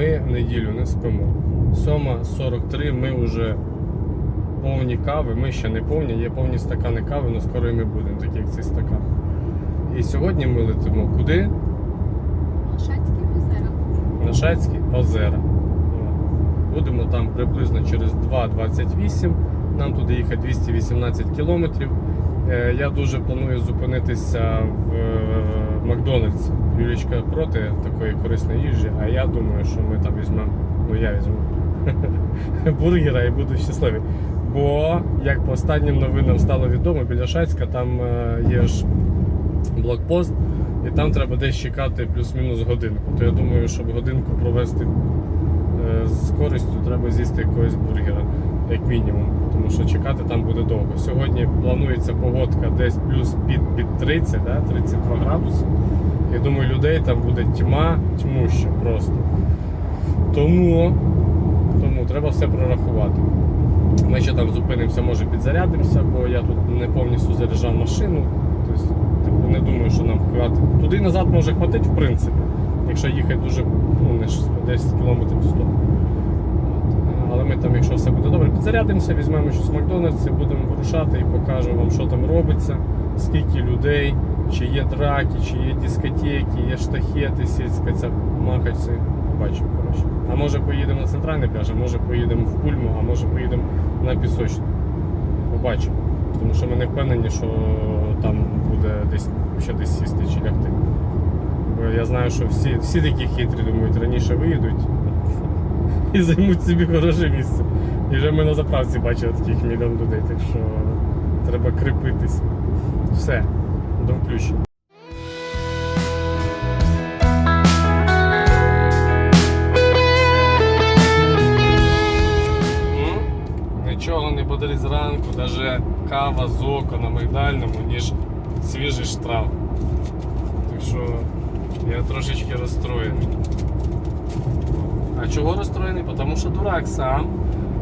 ми неділю не спимо. 7.43 ми вже повні кави, ми ще не повні, є повні стакани кави, але скоро і ми будемо, такі як цей стакан. І сьогодні ми летимо куди? Шацькі озера. На Шацькі озера. Будемо там приблизно через 2.28. Нам туди їхати 218 кілометрів. Е, Я дуже планую зупинитися в Макдональдсі. Юлічка проти такої корисної їжі, а я думаю, що ми там візьмемо, ну я візьму бургера і буду щасливий. Бо, як по останнім новинам стало відомо, біля Шацька там е, є ж блокпост, і там треба десь чекати плюс-мінус годинку. То я думаю, щоб годинку провести е, з користю, треба з'їсти якогось бургера, як мінімум. Тому що чекати там буде довго. Сьогодні планується погодка десь плюс під, під 30, да? 32 градуси. Я думаю, людей там буде тьма, тьмуща просто. Тому, тому треба все прорахувати. Ми ще там зупинимося, може підзарядимося, бо я тут не повністю заряджав машину. Тобто, типу, не думаю, що нам хватить. Туди назад може хватити, в принципі, якщо їхати дуже ну, не 100, 10 км 100. Але ми там, якщо все буде добре, підзарядимося, візьмемо щось в Макдональдсі, будемо вирушати і покажемо вам, що там робиться, скільки людей, чи є драки, чи є дискотеки, є штахети, сільська ця махачці. Побачимо, коротше. А може поїдемо на центральний пляж, а може поїдемо в Пульму, а може поїдемо на пісочну. Побачимо. Тому що ми не впевнені, що там буде десь ще десь сісти чи лягти. Бо я знаю, що всі, всі такі хитрі думають, раніше виїдуть і займуть собі хороше місце. І вже ми на заправці бачили таких мільйон людей, так що треба кріпитись. Все, до включення. Нічого не буде зранку, навіть кава з ока на Мигдальному, ніж свіжий штраф. Так що я трошечки розстроєний. А чого розстроєний? Тому що дурак сам.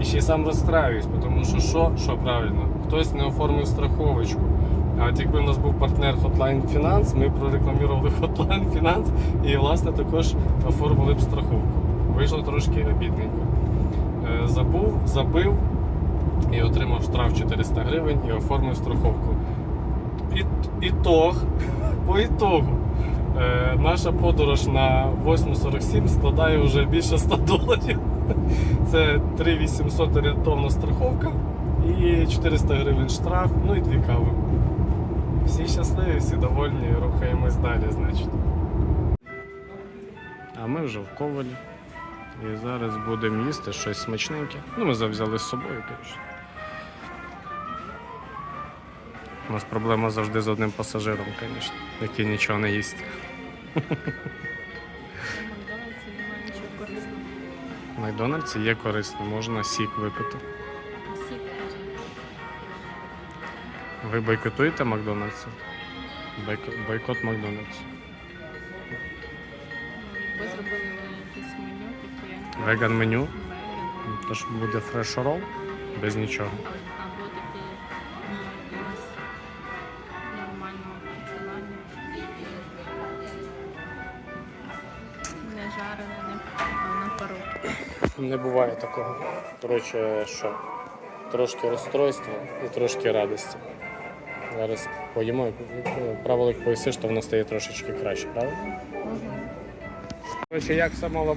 І ще й сам розстраююсь, тому що що, що правильно, хтось не оформив страховочку. А от якби у нас був партнер Hotline Finance, ми прорекламували Hotline Finance і власне також оформили б страховку. Вийшло трошки обідненько. Е, Забув, забив і отримав штраф 400 гривень і оформив страховку. І, ітог, по ітогу, наша подорож на 8.47 складає вже більше 100 доларів. Це 3800 орієнтовна страховка і 400 гривень штраф, ну і дві кави. Всі щасливі, всі довольні, рухаємось далі, значить. А ми вже в ковалі. І зараз будемо їсти щось смачненьке. Ну, ми взяли з собою, звісно. У нас проблема завжди з одним пасажиром, звісно, який нічого не їсть. Макдональдсі. В Макдональдсі є корисно, можна сік випити. Теж Ви бойкотуєте Макдональдсі? Бойкот, бойкот Макдональдсу. Ну, Якби зробили якесь меню, таке Веган меню, веган, тож буде фреш рол без нічого. або На пару. Не буває такого. Коротше, що? Трошки розстройства і трошки радості. Зараз поїмо, правило, як поїсиш, то воно стає трошечки краще, правда? Коротше, як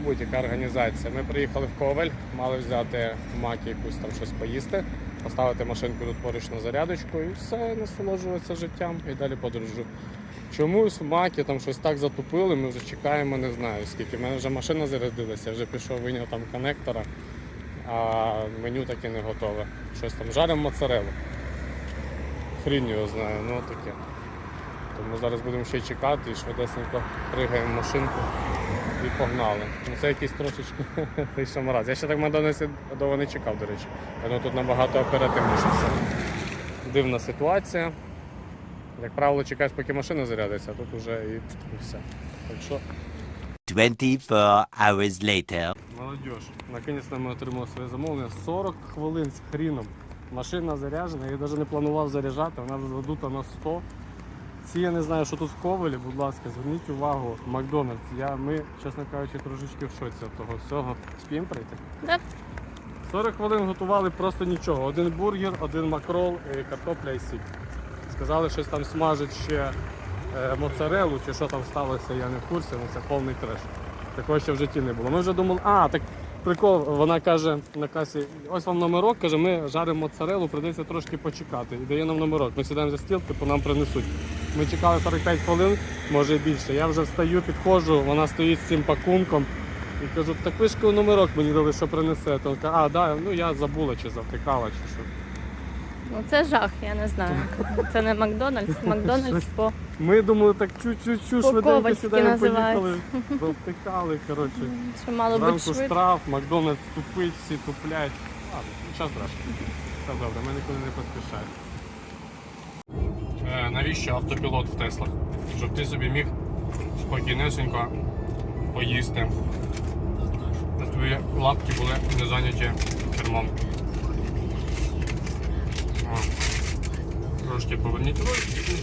бути, яка організація? Ми приїхали в Ковель, мали взяти в макі якусь там щось поїсти, поставити машинку тут поруч на зарядочку і все, насолоджуватися життям і далі подорожу. Чомусь в там щось так затупили, ми вже чекаємо, не знаю скільки. У мене вже машина зарядилася, я вже пішов виняв там коннектора, а меню таке не готове. Щось там жаримо моцарелу. Хрінь його знаю, ну таке. Тому зараз будемо ще чекати і швидесенько пригаємо машинку і погнали. Ну це якийсь трошечки вийшов раз. Я ще так Макдональдсі довго не чекав, до речі. Думаю, тут набагато оперативніше все. Дивна ситуація. Як правило, чекаєш, поки машина зарядиться, а тут вже і, і все. Так що, 24 hours later. молодіж, наконець ми отримали своє замовлення. 40 хвилин з хріном. Машина заряджена, я навіть не планував заряджати, вона задута на 100. Ці я не знаю, що тут в Ковелі, будь ласка, зверніть увагу, Макдональдс. Я, ми, чесно кажучи, трошечки в шоці від того всього. Спіємо прийти? Да. 40 хвилин готували просто нічого. Один бургер, один макрол, і картопля і сік. Сказали, щось там смажить ще е, моцарелу, чи що там сталося, я не в курсі, ну це повний треш. Такого ще в житті не було. Ми вже думали, а, так прикол, вона каже на касі, ось вам номерок, каже, ми жаримо моцарелу, прийдеться трошки почекати. І дає нам номерок. Ми сідаємо за стіл, типу нам принесуть. Ми чекали 45 хвилин, може більше. Я вже встаю, підходжу, вона стоїть з цим пакунком. І кажу, так ви ж номерок мені дали, що принесете. Вона каже, а, да, ну я забула чи завтикала, чи що. Ну це жах, я не знаю. Це не Макдональдс. Макдональдс по Ми думали, так чу-чу-чу, швиденько сюди ми поїхали. називається. Коротше. що мало бути Зранку швидко. штраф, Макдональдс тупить, всі туплять. Ладно, нічого страшного. Все добре, ми нікуди не поспішаємо. Е, навіщо автопілот в Теслах? Щоб ти собі міг спокійнесенько поїсти. Щоб твої лапки були не зайняті кермом. О, Трошки поверніть руль.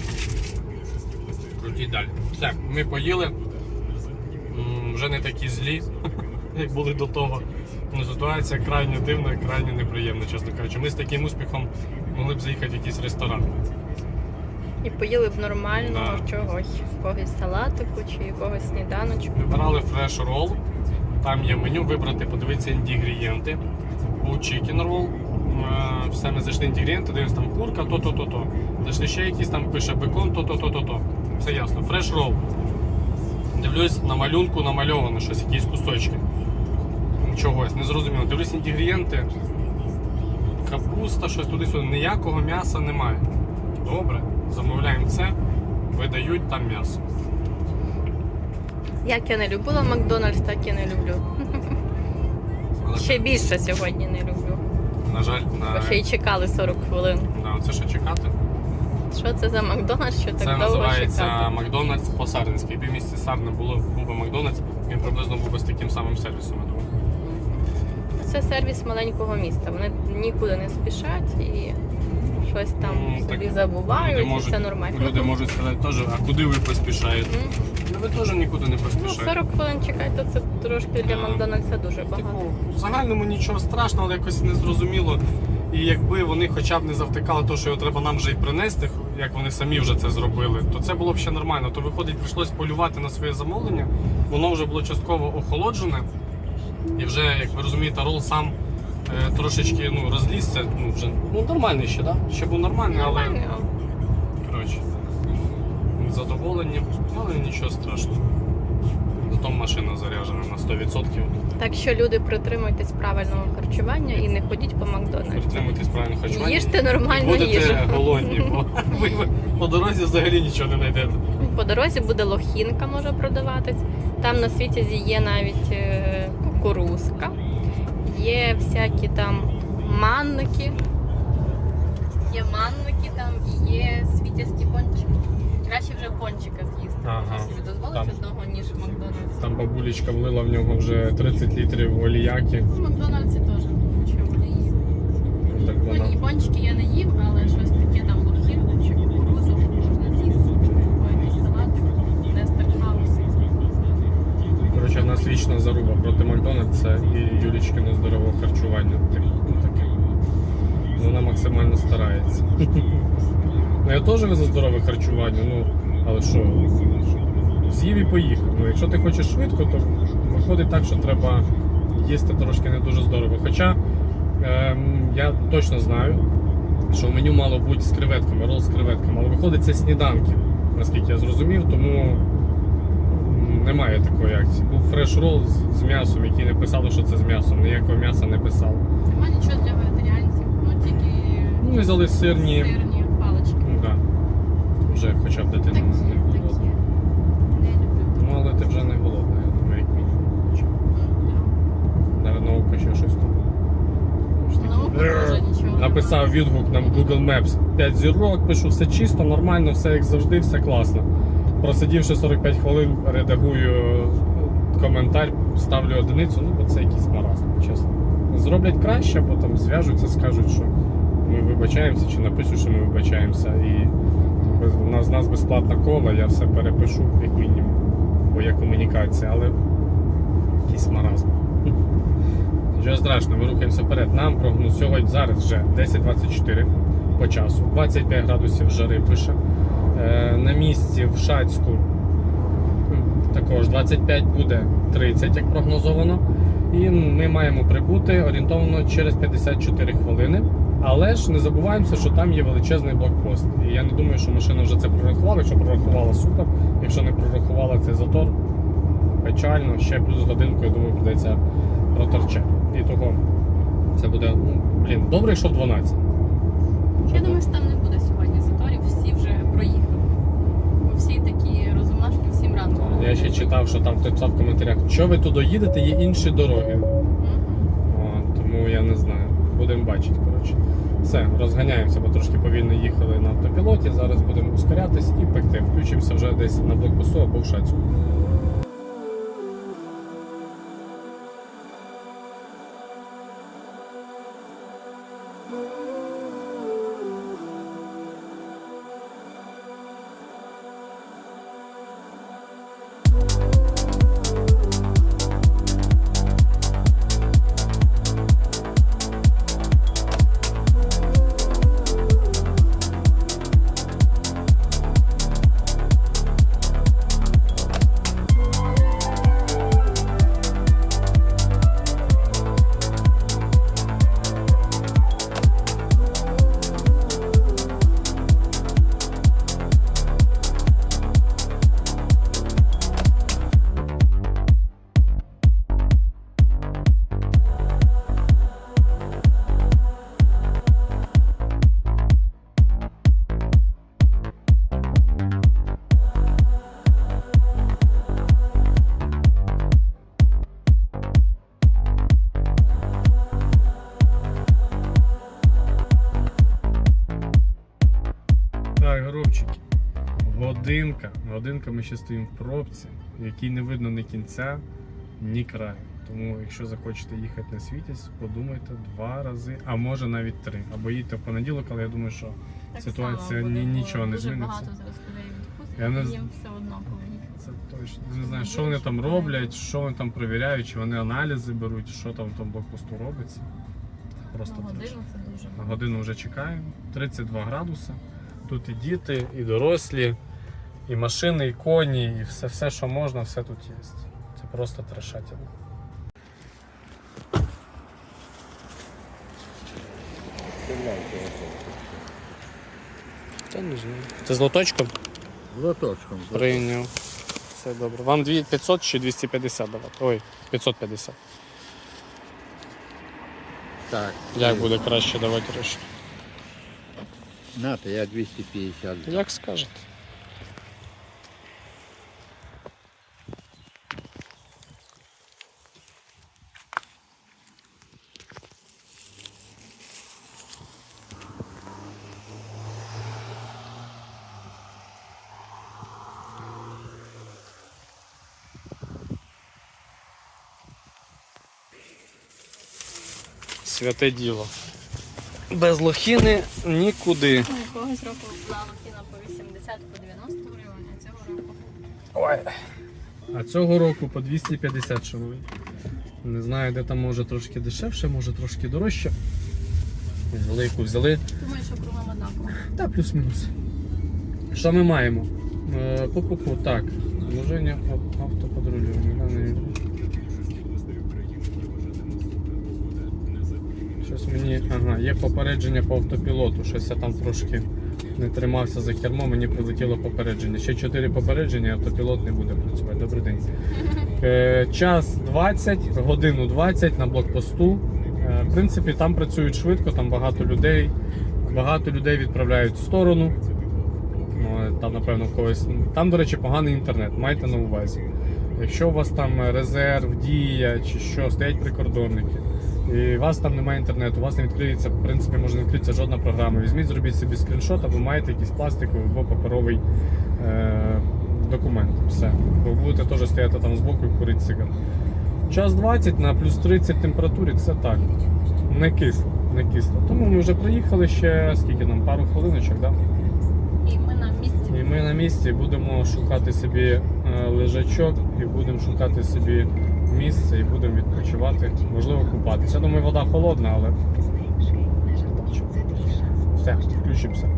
Крутіть далі. Все, ми поїли. Вже не такі злі, як були до того. Ну, ситуація крайне дивна, крайне неприємна, чесно кажучи. Ми з таким успіхом могли б заїхати в якийсь ресторан. І поїли б нормального Да. чогось. Якогось салатику чи якогось сніданочку. Вибирали фреш рол. Там є меню, вибрати, подивитися інгредієнти. Був чікен рол. Е, ми зайшли інгредієнти, дивимося там курка, то-то, то-то. Зайшли ще якісь там пише бекон, то-то, то-то, то. Все ясно. Фреш рол. Дивлюсь, на малюнку намальовано щось, якісь кусочки. Чогось, не зрозуміло. Дивлюсь інгредієнти. Капуста, щось туди-сюди. Ніякого м'яса немає. Добре, замовляємо це, видають там м'ясо. Як я не любила Макдональдс, так і не люблю. Але Ще більше сьогодні не люблю. На жаль, на ще й чекали 40 хвилин. да, це ще чекати. Що це за Макдональдс, що так Це довго називається чекати? Макдональдс по Сарненській. Якби в місті Сарна було був би Макдональдс, він приблизно був би з таким самим сервісом. я думаю. Це сервіс маленького міста. Вони нікуди не спішать і щось там Ну, собі так забувають, люди і це нормально. Люди можуть сказати теж, а куди ви поспішаєте? М. Ну, Ви теж нікуди не Ну, поспішаєте. 40 хвилин чекати, то це трошки для. Макдональдса дуже багато. Типу, в загальному нічого страшного, але якось не зрозуміло. І якби вони хоча б не завтикали те, що його треба нам вже й принести, як вони самі вже це зробили, то це було б ще нормально. То виходить, прийшлось полювати на своє замовлення, воно вже було частково охолоджене. І вже, як ви розумієте, рол сам трошечки ну, розлізся. Ну, вже ну, нормальний ще, да? Ще був нормальний, але Нормально. коротше, задоволені, але нічого страшного. Зато машина заряджена на 100%. Так що люди притримуйтесь правильного харчування і не ходіть по Макдональдсу. Притримуйтесь правильно харчування. Їжте І будете їжу. голодні, бо ви ви по дорозі взагалі нічого не знайдете. По дорозі буде лохінка може продаватись. Там на світі є навіть е, кукурузка, є всякі там манники. Є манники там і є світязькі пончики. Краще вже пончика з'їсти. Ага. Собі дозволить Там. одного, ніж в Макдональдсі. Там бабулечка влила в нього вже 30 літрів оліяки. В Макдональдсі теж нічого не їм. Так Ну, і пончики я не їм, але щось таке там лохінку чи кукурузу можна з'їсти. Або якийсь салатик, Нестер Хаус. Коротше, в нас вічна заруба проти Макдональдса і Юлічкиного здорового харчування. Ну. Вона максимально старається. Ну я теж за здорове харчування, ну але що, з'їв і поїхав. Ну, якщо ти хочеш швидко, то виходить так, що треба їсти трошки не дуже здорово. Хоча ем, я точно знаю, що в меню мало бути з креветками, рол з креветками, але виходить це сніданки, наскільки я зрозумів, тому немає такої акції. Був фреш рол з, з м'ясом, який не писали, що це з м'ясом, ніякого м'яса не писало. Нема нічого для вегетаріанців, ну тільки Ну, ми взяли сирні. сирні палички. Ну, да. Вже хоча б дитина Такі, не такі. голодна. Не люблю. Ну, але ти вже не голодна, я думаю, як мінімум. На наука ще щось там. Ну, теж нічого. Написав відгук нам Google Maps 5 зірок, пишу все чисто, нормально, все як завжди, все класно. Просидівши 45 хвилин, редагую коментар, ставлю одиницю, ну бо це якийсь маразм, чесно. Зроблять краще, потім зв'яжуться, скажуть, що ми вибачаємося, чи напишуть, що ми вибачаємося. І у нас, у нас безплатна кола, я все перепишу, як мінімум, бо є комунікація, але якийсь маразм. Нічого страшного, ми рухаємося вперед. Нам прогноз сьогодні зараз вже 10.24 по часу, 25 градусів жари пише. Е, на місці в Шацьку також 25 буде 30, як прогнозовано. І ми маємо прибути орієнтовно через 54 хвилини. Але ж не забуваємося, що там є величезний блокпост. І я не думаю, що машина вже це прорахувала. Якщо прорахувала супер, якщо не прорахувала цей затор, печально, ще плюс годинку, я думаю, придеться проторчати. І того це буде, ну, блін, добре, якщо 12. Я думаю, що там не буде сьогодні заторів, всі вже проїхали. Бо всі такі розумашки всім ранку. Я ще читав, що там хтось писав в коментарях, що ви туди їдете, є інші дороги. О, тому я не знаю. Будемо бачити, коротше. Все, розганяємося, бо трошки повільно їхали на автопілоті. Зараз будемо ускорятись і пекти. Включимося вже десь на блокпосту або в шацьку. Годинка. Годинка ми ще стоїмо в пробці, в якій не видно ні кінця, ні краю. Тому, якщо захочете їхати на світість, подумайте два рази, а може навіть три. Або їдьте в понеділок, але я думаю, що Так ситуація само ні- нічого не дуже зміниться. багато зараз людей відпустять, Я не їм все одно коли це точно. Не знаю, що вони там роблять, що вони там перевіряють, чи вони аналізи беруть, що там в тому блокпосту робиться. Просто На треш. годину це дуже На годину вже чекаємо. 32 градуси. Тут і діти, і дорослі, і машини, і коні, і все, все що можна, все тут є. Це просто трешательно. Та не знаю. Це з лоточком? Лоточком. Прийняв. Все добре. Вам 500 чи 250 давати? Ой, 550. Так. Як буде краще давати гроші? Нате, я 250. Як скажете. Святе діло. Без лохіни нікуди. Ну, Якогось року була лохіна по 80 по 90 гривень, а цього року Ой. А цього року по 250 шановні. Не знаю, де там може трошки дешевше, може трошки дорожче. Взяли яку взяли. думаю, що кругом однаково. Та плюс-мінус. Що ми маємо? Е, Пу-пу-пу, так. Вложення ав- Щось мені. Ага, є попередження по автопілоту. Щось я там трошки не тримався за кермо, мені прилетіло попередження. Ще 4 попередження, автопілот не буде працювати. Добрий день. Е, час 20, годину 20 на блокпосту. Е, в принципі, там працюють швидко, там багато людей. Багато людей відправляють в сторону. Ну, Там, напевно, когось. Там, до речі, поганий інтернет, майте на увазі. Якщо у вас там резерв, дія чи що, стоять прикордонники, і у вас там немає інтернету, у вас не відкриється, в принципі, може не відкритися жодна програма. Візьміть, зробіть собі скріншот, або маєте якийсь пластиковий або паперовий е- документ. Все. Бо будете теж стояти там збоку і курити сигарет. Час 20 на плюс 30 температурі це так. Не кисло, не кисло. Тому ми вже приїхали ще скільки нам, пару хвилиночок, так? Да? І ми на місці І ми на місці будемо шукати собі е, лежачок і будемо шукати собі місце і будемо відпочивати, можливо, купатися. Я думаю, вода холодна, але. Все, включимося.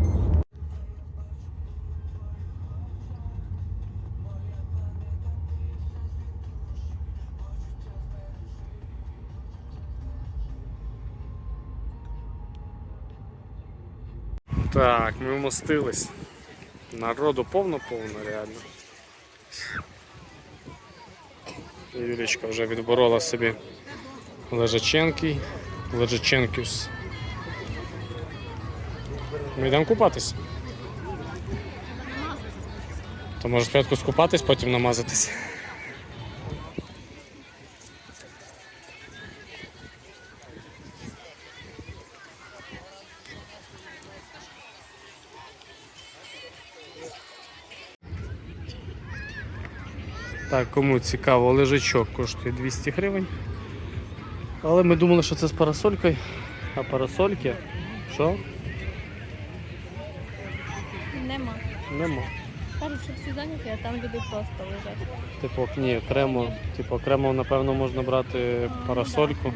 Так, ми вмостились. Народу повно-повно, реально. Юлічка вже відборола собі лежаченки, лежаченкюс. Ми йдемо купатись. То може спочатку скупатись, потім намазатись. Так, кому цікаво, лежачок коштує 200 гривень. Але ми думали, що це з парасолькою. А парасольки що? Нема. Нема. Кажуть, що всі зайняті, а там люди просто лежать. Типу, ні, окремо, типу, окремо, напевно, можна брати парасольку.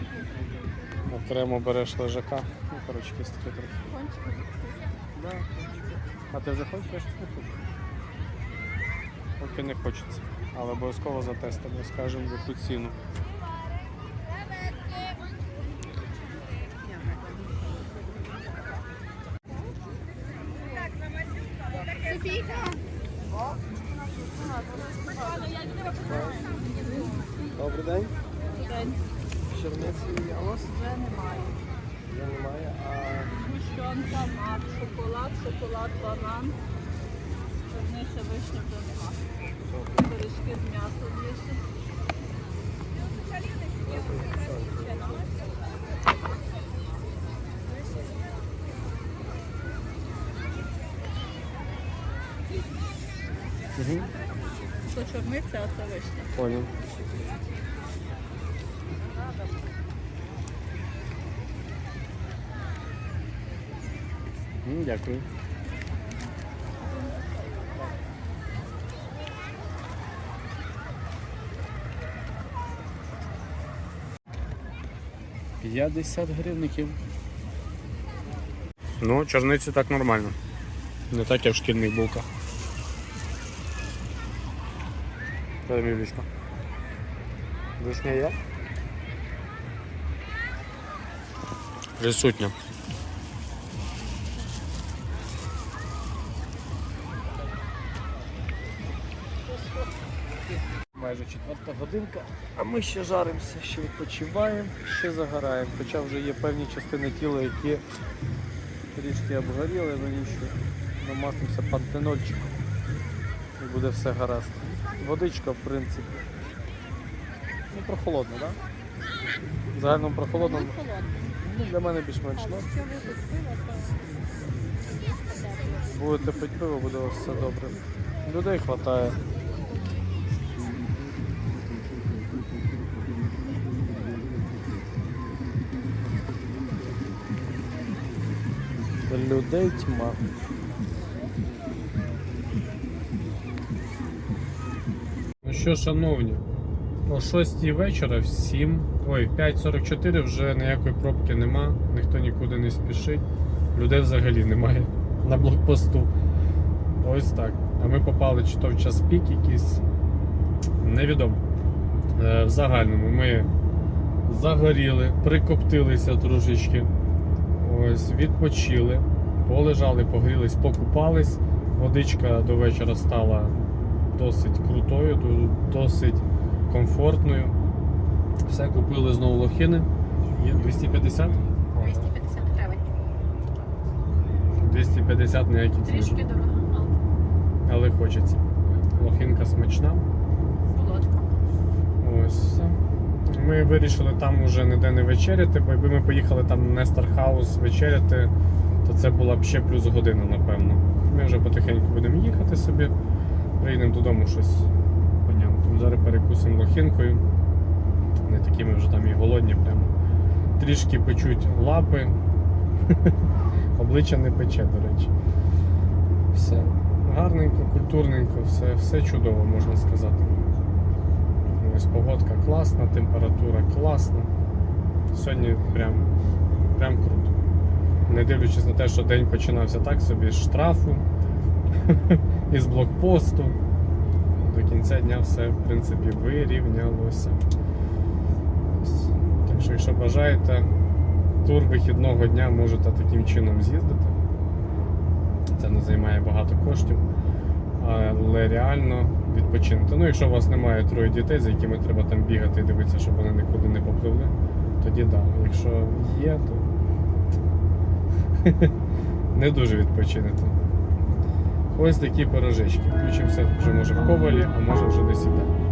Окремо береш лежака. Ну, коротше, якесь таке трохи. Да. А ти вже хочеш? Я щось не хочу. Поки не хочеться. Але обов'язково затестимо, скажемо яку ціну. Добрий день. Черниці є у вас? Вже немає. Вже немає. А Гущонка, мак, шоколад, шоколад, банан. Чорниця, вишня вже нема. Пиріжки з м'ясом є ще. угу. То чорниця, а це вишня. понял. М, Дякую. П'ятдесят гривників. Ну, чорниці так нормально. Не так, як в шкільних булках. Юлічка. Вишня є? Присутня. Майже четверта годинка, а ми ще жаримося, ще відпочиваємо, ще загораємо. Хоча вже є певні частини тіла, які трішки обгоріли, але нічого. Намастимося пантенольчиком і буде все гаразд. Водичка, в принципі. Ну, прохолодна, так? Да? Загально прохолодно. Ну, для мене більш-менш. Ну, будете пити пиво, буде все добре. Людей вистачає. Людей тьма. Що, шановні, о 6 вечора в 7, ой, в 5.44 вже ніякої пробки нема, ніхто нікуди не спішить, людей взагалі немає на блокпосту. Ось так. А ми попали чи то в час пік якийсь. Невідомо. Е, В загальному ми загоріли, прикоптилися трошечки. Ось, відпочили, полежали, погрілись, покупались. Водичка до вечора стала досить крутою, досить комфортною. Все купили знову лохини. Є 250? 250 гривень. 250 ніяких Трішки знижок. дорого, але хочеться. Лохинка смачна. але солодко. Ось все. Ми вирішили там уже ніде не вечеряти, бо якби ми поїхали там на Нестор Хаус вечеряти, то це була б ще плюс година, напевно. Ми вже потихеньку будемо їхати собі, приїдемо додому щось. Понятно. Зараз перекусимо лохинкою. Не такі ми вже там і голодні прямо. Трішки печуть лапи. Обличчя не пече, до речі. Все. гарненько, культурненько, все, все чудово, можна сказати. Ось погодка класна, температура класна. Сьогодні прям, прям круто. Не дивлячись на те, що день починався так собі з штрафу, із блокпосту. До кінця дня все, в принципі, вирівнялося. Так що, якщо бажаєте, тур вихідного дня можете таким чином з'їздити. Це не займає багато коштів, але реально відпочинути. Ну, якщо у вас немає троє дітей, за якими треба там бігати і дивитися, щоб вони нікуди не попливли, тоді так. Да. Якщо є, то не дуже відпочинете. Ось такі пирожечки. Включимося вже може в ковалі, а може вже десь іде.